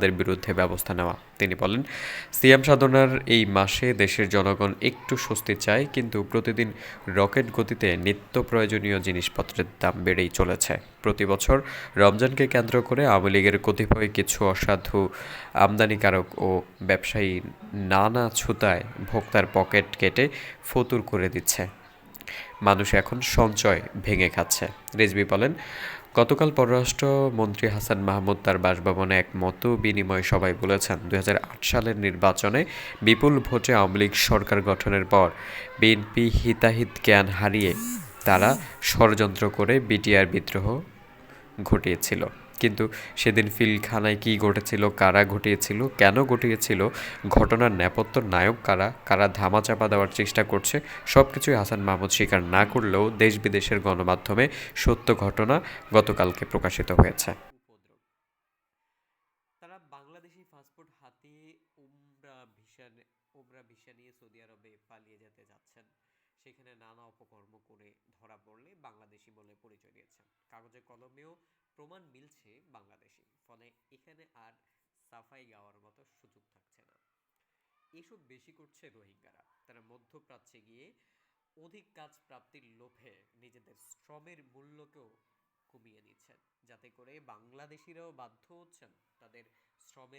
তাদের বিরুদ্ধে ব্যবস্থা নেওয়া। তিনি বলেন, সিয়াম সাধনার এই মাসে দেশের জনগণ একটু স্বস্তি চায়, কিন্তু প্রতিদিন রকেট গতিতে নিত্য প্রয়োজনীয় জিনিসপত্রের দাম বেড়েই চলেছে। প্রতি বছর রমজানকে কেন্দ্র করে আওয়ামী লীগের কতিপয় কিছু অসাধু আমদানিকারক ও ব্যবসায়ী নানা ছুতায় ভোক্তার পকেট কেটে ফতুর করে দিচ্ছে। মানুষ এখন সঞ্চয় ভেঙে খাচ্ছে। রেজবি বলেন গতকাল পররাষ্ট্রমন্ত্রী হাসান মাহমুদ তার বাসভবনে এক মত বিনিময় সভায় বলেছেন দু হাজার আট সালের নির্বাচনে বিপুল ভোটে আওয়ামী লীগ সরকার গঠনের পর বিএনপি হিতাহিত জ্ঞান হারিয়ে তারা ষড়যন্ত্র করে বিটিআর বিদ্রোহ ঘটিয়েছিল। কিন্তু সেদিন ফিলখানায় কি ঘটেছিল, কারা ঘটিয়েছিল, কেন ঘটিয়েছিল, ঘটনার নেপথ্য নায়ক কারা কারা ধামাচাপা দেওয়ার চেষ্টা করছে সব কিছুই হাসান মাহমুদ স্বীকার না করলেও দেশ বিদেশের গণমাধ্যমে সত্য ঘটনা গতকালকে প্রকাশিত হয়েছে। তারা বাংলাদেশি পাসপোর্ট হাতিয়ে উমরা ভিসা উমরা ভিসা নিয়ে সৌদি আরবে পালিয়ে যেতে যাচ্ছেন। সেখানে নানা অপকর্ম করে ধরা পড়লে বাংলাদেশি বলে পরিচয় দিয়েছেন। কাগজে কলমেও প্রমাণ মিলছে বাংলাদেশি, ফলে এখানে আর সাফাই গাওয়ার মতো সুযোগ থাকছে না। এসব বেশি করছে রোহিঙ্গারা। তারা মধ্যপ্রাচ্যে গিয়ে অধিক কাজ প্রাপ্তির লোভে নিজেদের শ্রমের মূল্যকেও কমিয়ে নিচ্ছেন যাতে করে বাংলাদেশিরাও বাধ্য হচ্ছেন তাদের শ্রমের